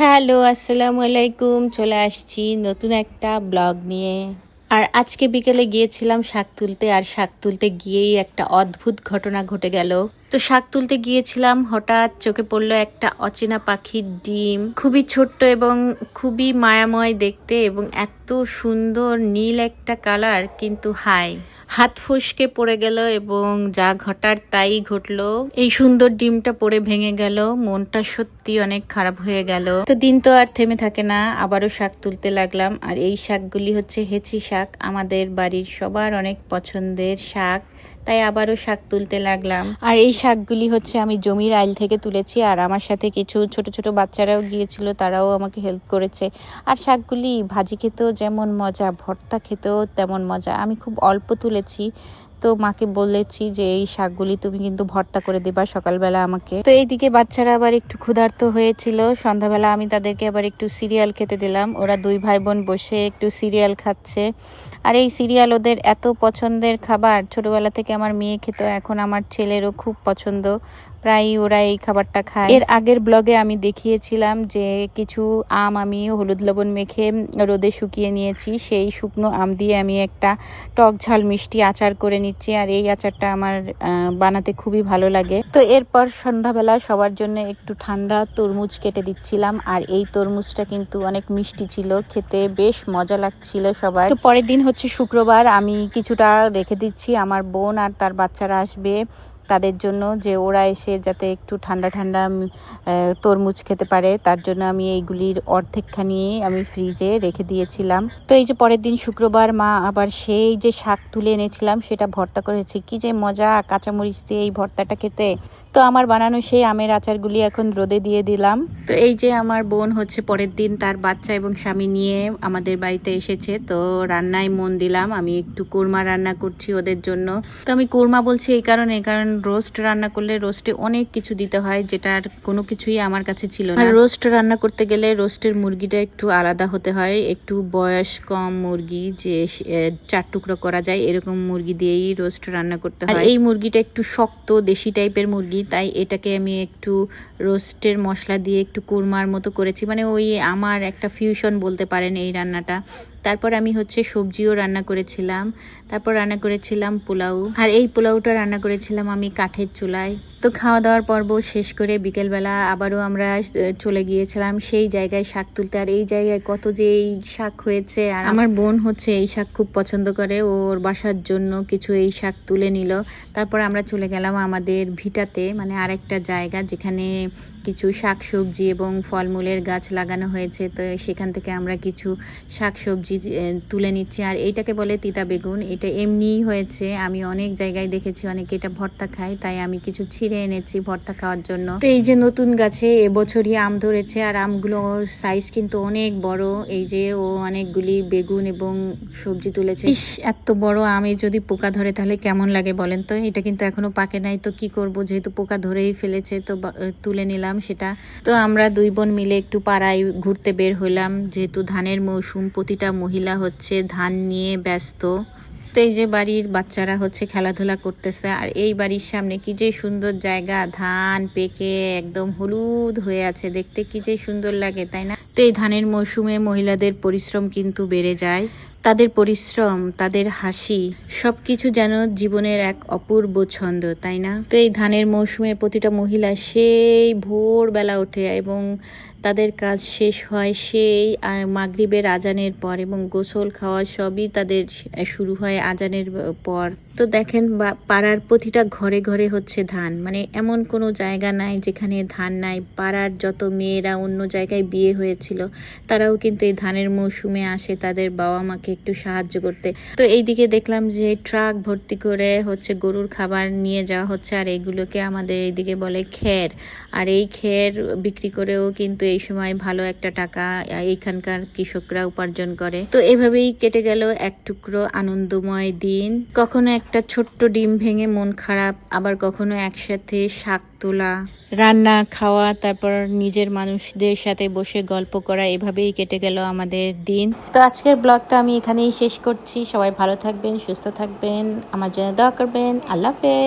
Hello, আসসালামু আলাইকুম। চলে আসছি নতুন একটা ব্লগ নিয়ে। আর আজকে বিকেলে গিয়েছিলাম শাক তুলতে, আর শাক তুলতে গিয়েই একটা অদ্ভুত ঘটনা ঘটে গেল। তো শাক তুলতে গিয়েছিলাম, হঠাৎ চোখে পড়ল একটা অচেনা পাখির ডিম। খুবই ছোট্ট এবং খুবই মায়াময় দেখতে এবং এত সুন্দর নীল একটা কালার, কিন্তু হাই হাত ফসকে পড়ে গেল এবং যা ঘটার তাই ঘটলো। এই সুন্দর ডিমটা পড়ে ভেঙে গেল। মনটা সত্যি অনেক খারাপ হয়ে গেল। তো দিন তো আর থেমে থাকে না। আবারও শাক তুলতে লাগলাম। আর এই শাকগুলি হচ্ছে হেঁচি শাক। আমাদের বাড়ির সবার অনেক পছন্দের শাক। তাই আবারও শাক তুলতে লাগলাম। আর এই শাকগুলি হচ্ছে আমি জমির আইল থেকে তুলেছি। আর আমার সাথে কিছু ছোট ছোট বাচ্চারাও গিয়েছিল। তারাও আমাকে হেল্প করেছে। আর শাকগুলি ভাজি খেতেও যেমন মজা, ভর্তা খেতেও তেমন মজা। আমি খুব অল্প তুলেছি তো মাকে বলেছি যে, এই শাকগুলি তুমি কিন্তু ভর্তা করে দেবা সকালবেলা আমাকে। তো এইদিকে বাচ্চারা আবার একটু ক্ষুধার্ত হয়েছিল। সন্ধ্যাবেলা আমি তাদেরকে আবার একটু সিরিয়াল খেতে দিলাম। ওরা দুই ভাই বোন বসে একটু সিরিয়াল খাচ্ছে। আর এই সিরিয়াল ওদের এত পছন্দের খাবার। ছোটবেলা থেকে আমার মেয়ে খেত, এখন আমার ছেলেরও খুব পছন্দ। প্রায় ওরা এই খাবারটা খায়। এর আগের ব্লগে আমি দেখিয়েছিলাম যে কিছু আম আমি হলুদ লবণ মেখে রোদে শুকিয়ে নিয়েছি। সেই শুকনো আম দিয়ে আমি একটা টক ঝাল মিষ্টি আচার করে নিচ্ছি আর এই আচারটা আমার বানাতে খুবই ভালো লাগে। তো এরপর সন্ধ্যাবেলা সবার জন্য একটু ঠান্ডা তরমুজ কেটে দিচ্ছিলাম আর এই তরমুজটা কিন্তু অনেক মিষ্টি ছিল, খেতে বেশ মজা লাগছিল সবার। তো পরের দিন হচ্ছে শুক্রবার, আমি কিছুটা রেখে দিচ্ছি। আমার বোন আর তার বাচ্চারা আসবে। তাদের জন্য যে ওরা এসে যাতে একটু ঠান্ডা ঠান্ডা তরমুজ খেতে পারে, তার জন্য আমি এইগুলির অর্ধেকখানি আমি ফ্রিজে রেখে দিয়েছিলাম। তো এই যে পরের দিন শুক্রবার মা আবার সেই যে শাক তুলে এনেছিলাম, সেটা ভর্তা করেছে। কি যে মজা, কাঁচামরিচ দিয়ে এই ভর্তাটা খেতে। তো আমার বানানো সেই আমের আচারগুলি এখন রোদে দিয়ে দিলাম। তো এই যে আমার বোন হচ্ছে পরের দিন তার বাচ্চা এবং স্বামী নিয়ে আমাদের বাড়িতে এসেছে। তো রান্নায় মন দিলাম, আমি একটু কোরমা রান্না করছি ওদের জন্য। তো আমি কোরমা বলছি এই কারণে, কারণ রোস্ট রান্না করলে রোস্টে অনেক কিছু দিতে হয় যেটার কোনো কিছুই আমার কাছে ছিল না। রোস্ট রান্না করতে গেলে রোস্টের মুরগিটা একটু আলাদা হতে হয়। একটু বয়স কম মুরগি যে চার টুকরো করা যায় এরকম মুরগি দিয়েই রোস্ট রান্না করতে হয়। এই মুরগিটা একটু শক্ত দেশি টাইপের মুরগি তাই এটাকে আমি একটু রোস্টের মশলা দিয়ে একটু কুরমার মতো করেছি। মানে ওই আমার একটা ফিউশন বলতে পারেন এই রান্নাটা। তারপর আমি হচ্ছে সবজিও রান্না করেছিলাম, তারপর রান্না করেছিলাম পোলাও। আর এই পোলাওটা রান্না করেছিলাম আমি কাঠের চুলায়। তো খাওয়া দাওয়ার পর্ব শেষ করে বিকেলবেলা আবারও আমরা চলে গিয়েছিলাম সেই জায়গায় শাক তুলতে। আর এই জায়গায় কত যে এই শাক হয়েছে, আর আমার বোন হচ্ছে এই শাক খুব পছন্দ করে। ওর বাসার জন্য কিছু এই শাক তুলে নিল। তারপর আমরা চলে গেলাম আমাদের ভিটাতে মানে আরেকটা জায়গা যেখানে কিছু শাক সবজি এবং ফলমূলের গাছ লাগানো হয়েছে। তো সেখান থেকে আমরা কিছু শাক সবজি তুলে নিচ্ছি। আর এইটাকে বলে তিতা বেগুন। এটা এমনিই হয়েছে। আমি অনেক জায়গায় দেখেছি, অনেকে এটা ভর্তা খায়, তাই আমি কিছু ছিঁড়ে এনেছি ভর্তা খাওয়ার জন্য। তো এই যে নতুন গাছে এবছরই আম ধরেছে আর আমগুলো সাইজ কিন্তু অনেক বড়। এই যে ও অনেকগুলি বেগুন এবং সবজি তুলেছে। ইস এত বড় আমে যদি পোকা ধরে তাহলে কেমন লাগে বলেন তো? এটা কিন্তু এখনও পাকে নাই তো কি করব? যেহেতু পোকা ধরেই ফেলেছে তো তুলে নিলাম সেটা। তো আমরা দুই বোন মিলে একটু পাড়ায় ঘুরতে বের হলাম। যেহেতু ধানের মৌসুম প্রতিটা মহিলা হচ্ছে ধান নিয়ে ব্যস্ত। তো এই যে বাড়ির বাচ্চারা হচ্ছে খেলাধুলা করতেছে, আর এই বাড়ির সামনে কি যে সুন্দর জায়গা, ধান, পেকে একদম হলুদ হয়ে আছে, দেখতে কি যে সুন্দর লাগে, তাই না? তো এই ধানের মৌসুমে মহিলাদের পরিশ্রম কিন্তু বেড়ে যায়। তাদের পরিশ্রম, তাদের হাসি, সবকিছু যেন জীবনের এক অপূর্ব ছন্দ, তাই না? তো এই ধানের মৌসুমে প্রতিটা মহিলা সেই ভোরবেলা ওঠে এবং তাদের কাজ শেষ হয়, সেই মাগরিবের আজানের পর এবং গোসল খাওয়া সবই তাদের শুরু হয় আজানের পর। তো দেখেন পাড়ার প্রতিটা ঘরে ঘরে হচ্ছে ধান। মানে এমন কোনো জায়গা নাই যেখানে ধান নাই। পাড়ার যত মেয়েরা অন্য জায়গায় বিয়ে হয়েছিল, তারাও কিন্তু এই ধানের মৌসুমে আসে তাদের বাবা মাকে একটু সাহায্য করতে। তো এইদিকে দেখলাম যে ট্রাক ভর্তি করে হচ্ছে গরুর খাবার নিয়ে যাওয়া হচ্ছে, আর এইগুলোকে আমাদের এইদিকে বলে খের। আর এই খের বিক্রি করেও কিন্তু এই সময় ভালো একটা টাকা এইখানকার কৃষকরা উপার্জন করে। তো এভাবেই কেটে গেল এক টুকরো আনন্দময় দিন। কখনো একটা ছোট্ট ডিম ভেঙে মন খারাপ, আবার কখনো একসাথে শাক তোলা। রান্না, খাওয়া, তারপর নিজের মানুষদের সাথে বসে গল্প করা, এভাবেই কেটে গেল আমাদের দিন। তো আজকের ব্লগটা আমি এখানেই শেষ করছি। সবাই ভালো থাকবেন, সুস্থ থাকবেন। আমার জন্য দোয়া করবেন। আল্লাহ হাফেজ।